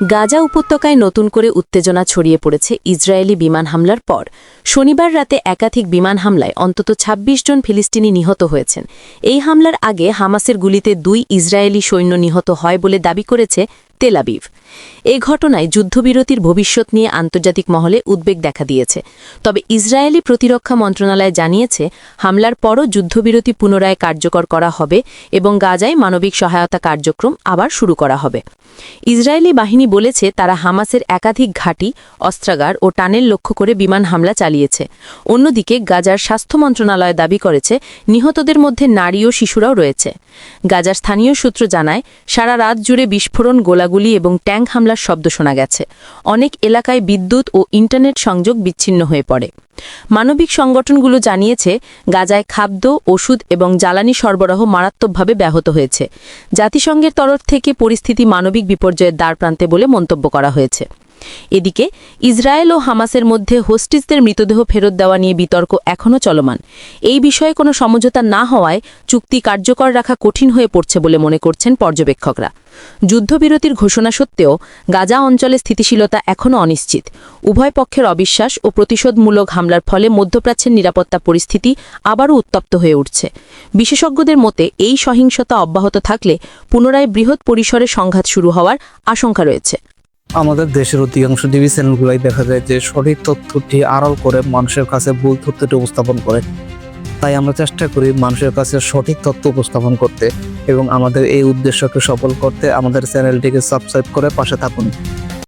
গাজা উপত্যকায় নতুন করে উত্তেজনা ছড়িয়ে পড়েছে ইসরায়েলি বিমান হামলার পর। শনিবার রাতে একাধিক বিমান হামলায় অন্তত ২৬ জন ফিলিস্তিনি নিহত হয়েছেন। এই হামলার আগে হামাসের গুলিতে দুই ইসরায়েলি সৈন্য নিহত হয় বলে দাবি করেছে তেলাবিভ এ ঘটনায় যুদ্ধবিরতির ভবিষ্যৎ নিয়ে আন্তর্জাতিক মহলে উদ্বেগ দেখা দিয়েছে। তবে ইসরায়েলি প্রতিরক্ষা মন্ত্রণালয় জানিয়েছে, হামলার পরও যুদ্ধবিরতি পুনরায় কার্যকর করা হবে এবং গাজায় মানবিক সহায়তা কার্যক্রম আবার শুরু করা হবে। ইসরায়েলি বাহিনী বলেছে, তারা হামাসের একাধিক ঘাঁটি, অস্ত্রাগার ও টানেল লক্ষ্য করে বিমান হামলা চালিয়েছে। অন্যদিকে গাজার স্বাস্থ্য মন্ত্রণালয় দাবি করেছে, নিহতদের মধ্যে নারী ও শিশুরাও রয়েছে। গাজার স্থানীয় সূত্র জানায়, সারা রাত জুড়ে বিস্ফোরণ গোলাগুলি এবং ট্যাঙ্ক হামলার শব্দ শোনা গেছে। অনেক এলাকায় বিদ্যুৎ ও ইন্টারনেট সংযোগ বিচ্ছিন্ন হয়ে পড়ে। মানবিক সংগঠনগুলো জানিয়েছে, গাজায় খাদ্য, ওষুধ এবং জ্বালানি সরবরাহ মারাত্মকভাবে ব্যাহত হয়েছে। জাতিসংঘের তরফ থেকে পরিস্থিতি মানবিক বিপর্যয়ের দ্বারপ্রান্তে বলে মন্তব্য করা হয়েছে। এদিকে, ইসরায়েল ও হামাসের মধ্যে হোস্টিসদের মৃতদেহ ফেরত দেওয়া নিয়ে বিতর্ক এখনও চলমান। এই বিষয়ে কোনো সমঝোতা না হওয়ায় চুক্তি কার্যকর রাখা কঠিন হয়ে পড়ছে বলে মনে করছেন পর্যবেক্ষকরা। যুদ্ধবিরতির ঘোষণা সত্ত্বেও গাজা অঞ্চলে স্থিতিশীলতা এখনও অনিশ্চিত। উভয় পক্ষের অবিশ্বাস ও প্রতিশোধমূলক হামলার ফলে মধ্যপ্রাচ্যের নিরাপত্তা পরিস্থিতি আবারও উত্তপ্ত হয়ে উঠছে। বিশেষজ্ঞদের মতে, এই সহিংসতা অব্যাহত থাকলে পুনরায় বৃহৎ পরিসরে সংঘাত শুরু হওয়ার আশঙ্কা রয়েছে। আমাদের দেশের অধিকাংশ টিভি চ্যানেলগুলোই দেখা যায় যে সঠিক তথ্যটি আড়াল করে মানুষের কাছে ভুল তথ্যটি উপস্থাপন করে। তাই আমরা চেষ্টা করি মানুষের কাছে সঠিক তথ্য উপস্থাপন করতে এবং আমাদের এই উদ্দেশ্যকে সফল করতে আমাদের চ্যানেলটিকে সাবস্ক্রাইব করে পাশে থাকুন।